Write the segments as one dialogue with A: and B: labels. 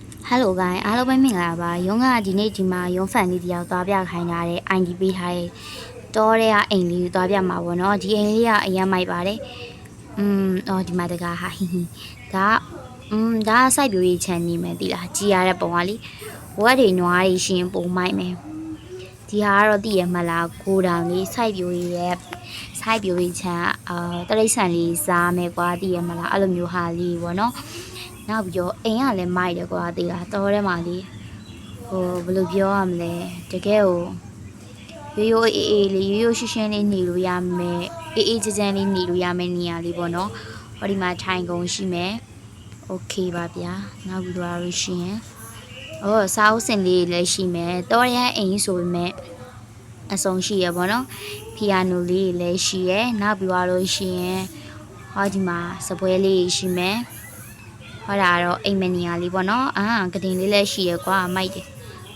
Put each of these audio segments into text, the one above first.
A: ဟယ်လိုဂိုင်းအားလုံးပဲမင်္ဂလာပါရုံးကဒီနေ့ဒီမှာရုံးဖန်လေးတယောက်သွားပြခိုင်းထားတဲ့ ID ပေးထားတဲ့တောတဲ့ကအိမ်လေးကိုသွားပြမှာပေါ့နော်ဒီအိမ်လေးကအရင်မိုက်ပါတယ်อืมအော်ဒီမှာတကားဟာဟီဟီဒါကอืมဒါကစိုက်ပြိုးရေးချန်နေမယ်တိလားကြည်ရတဲ့ပုံကလေဝက်တွေနွားတွေရှင်ပုံမိုက်မယ်ဒီဟာကတော့တည်ရမလားကိုတောင်လေးစိုက်ပြိုးရေးရဲ့စိုက်ပြိုးရေးချန်အာတရိတ်ဆန်လေးစားမယ်ကွာတည်ရမလားအဲ့လိုမျိုးဟာလေးပေါ့နော် နောက်ပြီးတော့အိမ်ကလည်းမိုက်တယ်ကွာသေးလားတော်ထဲမှာလေဟိုဘယ်လိုပြောရမလဲတကယ်ကိုရိုးရိုးအေးအေးလေးရိုးရိုးရှင်းရှင်းလေးနေလို့ရမယ်အေးအေးချမ်းချမ်းလေးနေလို့ရမယ်နေရာလေးပေါ့နော်ဟောဒီမှာထိုင်ကုန်ရှိမယ်โอเคပါဗျာနောက်ပြီးတော့ရရှိရင်အော်စားအုပ်စင်လေးလည်းရှိမယ်တော်ရန်အိမ်ဆိုပေမဲ့အစုံရှိရပေါ့နော်ဖီယာနိုလေးလည်းရှိရနောက်ပြီးတော့လို့ရှိရင်ဟောဒီမှာစပွဲလေးရှိမယ် ဟောဒါကတော့အိမ်မနီယာလေးပေါ့နော်အာကတင်လေးလည်းရှိရကွာမိုက်တယ်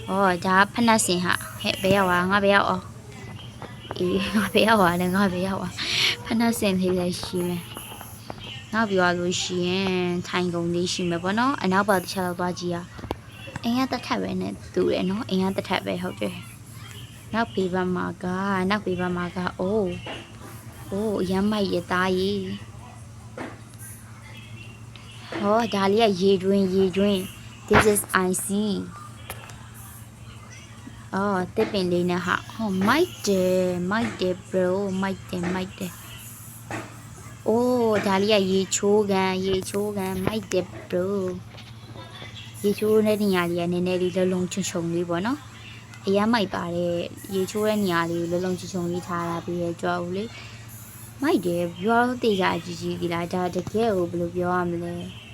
A: ဟောဒါဖက်နှက်စင်ဟာဟဲ့ဘယ်ရောက်သွားငါဘယ်ရောက်အောင်အေးငါဘယ်ရောက်သွားလဲငါဘယ်ရောက်သွားဖက်နှက်စင်လေးလည်းရှိမယ်နောက်ပြီးတော့လို့ရှိရင်ထိုင်ကုန်လေးရှိမယ်ပေါ့နော်အနောက်ဘက်တစ်ချက်တော့သွားကြည့်ရအိမ်ကတက်ထက်ပဲနဲ့တူတယ်နော်အိမ်ကတက်ထက်ပဲဟုတ်တယ်နောက်ပေဘက်မှာကနောက်ပေဘက်မှာကအိုးအိုးရမ်းမိုက်ရသားကြီး ဟောဒါလေးကရေတွင်းရေတွင်း this is IC အော်တစ်ပင်လေးနဲ့ဟာဟောမိုက်တယ်မိုက်တယ် bro မိုက်တယ်မိုက်တယ်အိုးဒါလေးကရေချိုးကန်ရေချိုးကန်မိုက်တယ် bro ရေချိုးတဲ့နေရာလေးကနည်းနည်းလေးလုံးလုံးချုံချုံလေးပေါ့နော်အရမ်းမိုက်ပါတယ်ရေချိုးတဲ့နေရာလေးကိုလုံးလုံးချုံချုံလေးထားတာပြီးရကြွားဦးလေမိုက်တယ်ပြောတေးကြအကြီးကြီးဒီလားဒါတကယ်ကိုဘယ်လိုပြောရမလဲ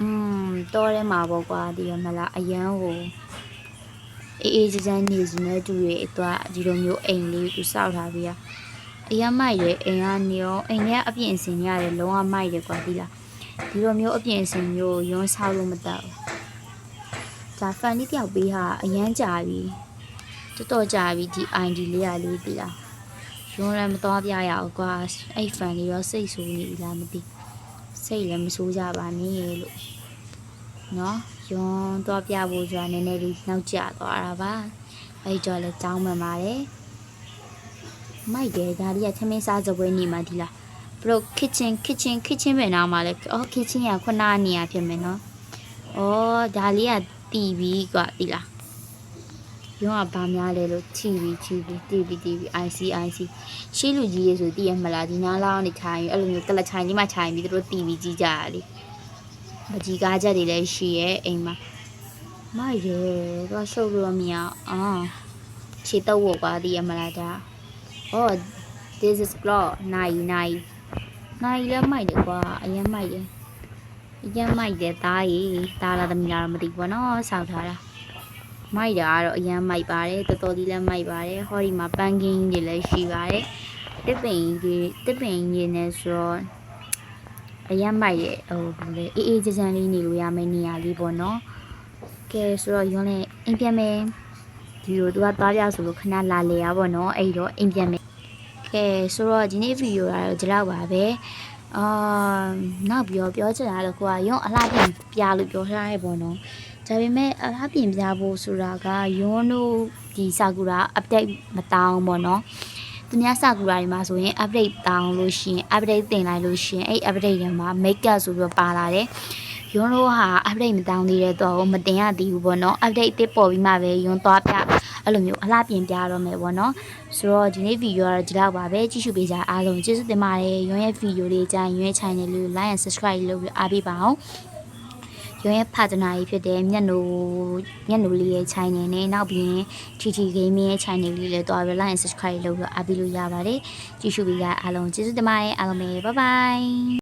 A: อืมတော့ထဲမှာပေါ့ကွာဒီရမလားအရန်ကိုအေးအေးချမ်းချမ်းနေစနေတူရဲ့အတွက်ဒီလိုမျိုးအိမ်လေးသူစောက်ထားပြီးอ่ะအရန်မိုက်တယ်အိမ်ကနေရောအိမ်ကအပြင်အစင်ရတယ်လုံးဝမိုက်တယ်ကွာဒီလားဒီလိုမျိုးအပြင်အစင်မျိုးရုံးဆောက်လို့မတတ်ဘူးဒါဖန်လေးတယောက်ပေးဟာအရန်ကြာပြီတော်တော်ကြာပြီဒီ ID လေးရလေးပြီလားရုံးလည်းမတော်ပြရအောင်ကွာအဲ့ဖန်လေးရောစိတ်ဆိုးနေပြီလားမသိဘူး စိတ်လည်းမဆိုးကြပါနဲ့လို့ နော်ယွန်းတော့ပြဖို့ဆိုတာနည်းနည်းလေးနောက်ကျသွားတာပါအဲ့ကြောင့်လည်းတောင်းမှန်ပါတယ်မိုက်တယ်ဒါလေးကသမင်းစားစပွဲနေမှာဒီလားဘလို့ kitchen kitchen kitchen ပဲနားမှာလဲအော် kitchen ကခုနနေရာဖြစ်မယ်နော်အော်ဒါလေးကတီဗီกว่าဒီလား ယွန်းကဘာများလဲလို့ TV TV TV TV IC IC ရှေးလူကြီးရေဆိုတည်ရမလားဒီနားလောင်းနေထိုင်အဲ့လိုမျိုးကလချိုင်လေးမှခြိုင်ပြီးသူတို့ TV ကြည့်ကြရလေပကြီးကားချက်တွေလည်းရှိရဲ့အိမ်မှာမိုက်တယ်သူကရှုပ်လို့မရအောင်ခြေတော့ဝတ်ပါသေးရမလားဒါ Oh this is clock နိုင်နိုင်နိုင်လည်းမိုက်တယ်ကွာအရင်မိုက်တယ်အရင်မိုက်တယ်သားကြီးသားလာသမီးလားတော့မသိဘူးပေါ့နော်ဆောက်ထားတာ မိုက်တာကတော့အရင်မိုက်ပါတယ်တော်တော်လေးလည်းမိုက်ပါတယ်ဟောဒီမှာပန်းကင်းတွေလည်းရှိပါတယ်တစ်ပင်ကြီးတစ်ပင်ကြီးနဲ့ဆိုတော့အရမ်းမိုက်ရဲ့ဟိုဘယ်လဲအေးအေးချမ်းချမ်းလေးနေလို့ရမယ့်နေရာလေးပေါ့နော်ကဲဆိုတော့ရုံးနဲ့အိမ်ပြန်မယ်ဒီလိုသူကသွားပြဆိုလို့ခဏလာလေရပါတော့အဲ့တော့အိမ်ပြန်မယ်ကဲဆိုတော့ဒီနေ့ဗီဒီယိုကတော့ဒီလောက်ပါပဲအာနောက်ပြီးတော့ပြောချင်တာတော့ကိုကရုံးအလှပြင်ပြလို့ပြောထားရဲပေါ့နော် ဒါပေမဲ့အလှပြင်ပြဖို့ဆိုတာကရုံးတို့ဒီစာကူရာ update မတောင်းပေါ့နော်သူများစကူရာတွေမှာဆိုရင် update တောင်းလို့ရှိရင် update တင်လိုက်လို့ရှိရင်အဲ့ update တွေမှာ make up ဆိုပြီးတော့ပါလာတယ်။ယွန်းတို့ဟာ update မတောင်းသေးတဲ့တော့မတင်ရသေးဘူးပေါ့နော်။ update တစ်ပေါ်ပြီးမှပဲယွန်းသွားပြအဲ့လိုမျိုးအလားပြင်ပြတော့မယ်ပေါ့နော်။ဆိုတော့ဒီနေ့ဗီဒီယိုကတော့ဒီလောက်ပါပဲကြည့်ရှုပေးကြအားလုံးကျေးဇူးတင်ပါတယ်။ယွန်းရဲ့ဗီဒီယိုလေးကြိုင်ယွန်းရဲ့ channel လေးကို like and subscribe လုပ်ပြီးအားပေးပါအောင်။ ရုံးရဲ့ဖာတနာကြီးဖြစ်တဲ့မျက်နှာမျက်နှာလေးရဲ့ channel နဲ့နောက်ပြီးရင် TT Gaming ရဲ့ channel လေးလည်းတွားပြီး like and subscribe လုပ်ပြီးအားပေးလို့ရပါတယ်ကြည့်ရှုပေးကြအားလုံးကျေးဇူးတင်ပါတယ်အားလုံးပဲ bye bye